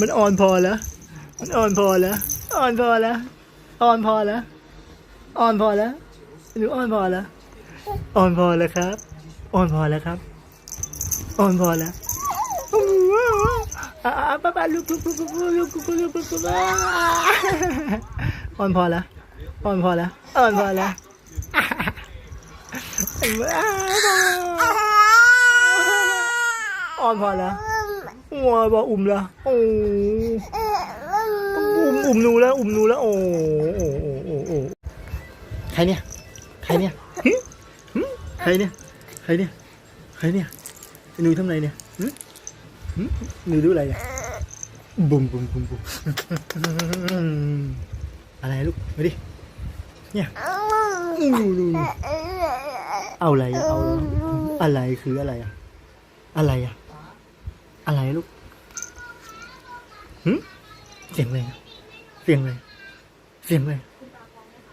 มันอ่อนพอแล้ว มันอ่อนพอแล้ว อ่อนพอแล้ว อ่อนพอแล้ว อ่อนพอแล้ว หนูอ่อนพอแล้ว อ่อนพอแล้วครับ อ่อนพอแล้วครับ อ่อนพอแล้วอ่าป้าป้าลุกลุกลุกลุกลุกลุกลุกลุกลุกอ่อนพอแล้ว อ่อนพอแล้ว อ่อนพอแล้วอ่อนพอแล้ว ว้าบอกอุ่มล้วโอ้อุ่มอุ่มหนูแล้วอุ่มหนูแล้วโอ้โอ้โอ้โอ้โอ้ใครเนี่ยใครเนี่ยหึหึใครเนี่ยใครเนี่ยใครเนี่ยหนูทำไรเนี่ยหึหึนูดูอะไรอะบุ้มบุ้มบุ้มบุ้มอะไรลูกมาดิเนี่ยอู้ดูเอาอะไรเอาอะไรคืออะไรอะอะไรอะ อะไรลูกหืมเสียงอะไรเสียงอะไรเสียงอะไร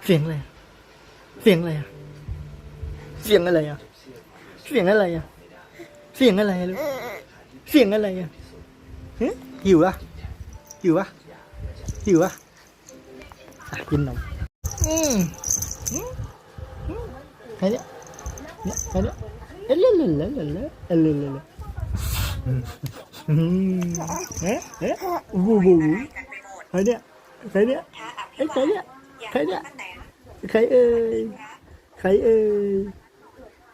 เสียงอะไรเสียงอะไรอะเสียงอะไรอะเสียงอะไรอะเสียงอะไรลูกเสียงอะไรอะหืหิวอะหิวอะหิวอะอะกินหนมอืมใครเนี่ยเนี่ยใครเนี่ยเอลเลเลเลเลเลเลเล เอ๊ะเอ๊ะวูวูใครเนี่ยใครเนี่ยเอ๊ะใครเนี่ยใครเนี่ยใครเอ่ยใครเอ่ย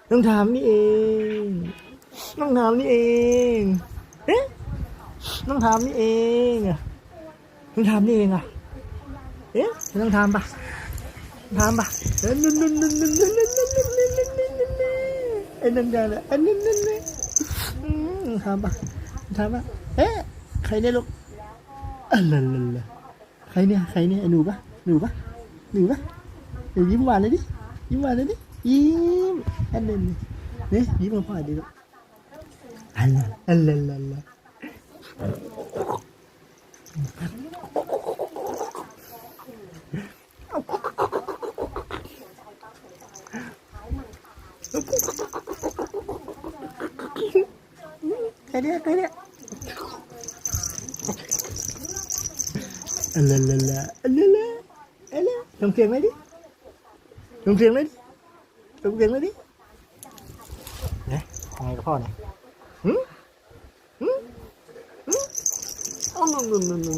ต้องถามนี่เองต้องถามนี่เองเอ๊ะต้องถามนี่เองอะต้องถามนี่เองอะเอ๊ะต้องถามปะถามปะเอ้นั่นนั่นนั่นนั่นนั่นนั่นนั่นนั่นนั่นนั่นนั่นไอ้นั่นกันแหละไอ้นั่นนั่น นั่นอืมถามปะถามปะเอ๊ะใครเนี่ยลูกอะไรล่ะใครเนี่ย ใครเนี่ย หนูปะหนูปะหนูปะเดี๋ยวยิ้มหวานเลยดิ ยิ้มหวานเลยดิ ยิ้มอันนั้นนี่ยิ้มมาพ่อดิลูกอันนั้นอันนั้นอันนั้นใครเนี่ยใครเนี่ยอัน ശരിയാക്കൂല അല്ലല്ല അല്ലല്ല അല്ല നമുക്ക് ചെയ്യാൻ മതി നമുക്ക് ചെയ്യാൻ മതി നമുക്ക് ചെയ്യാൻ മതി ഏ അങ്ങനെയൊക്കെ പോണേ ഒന്നും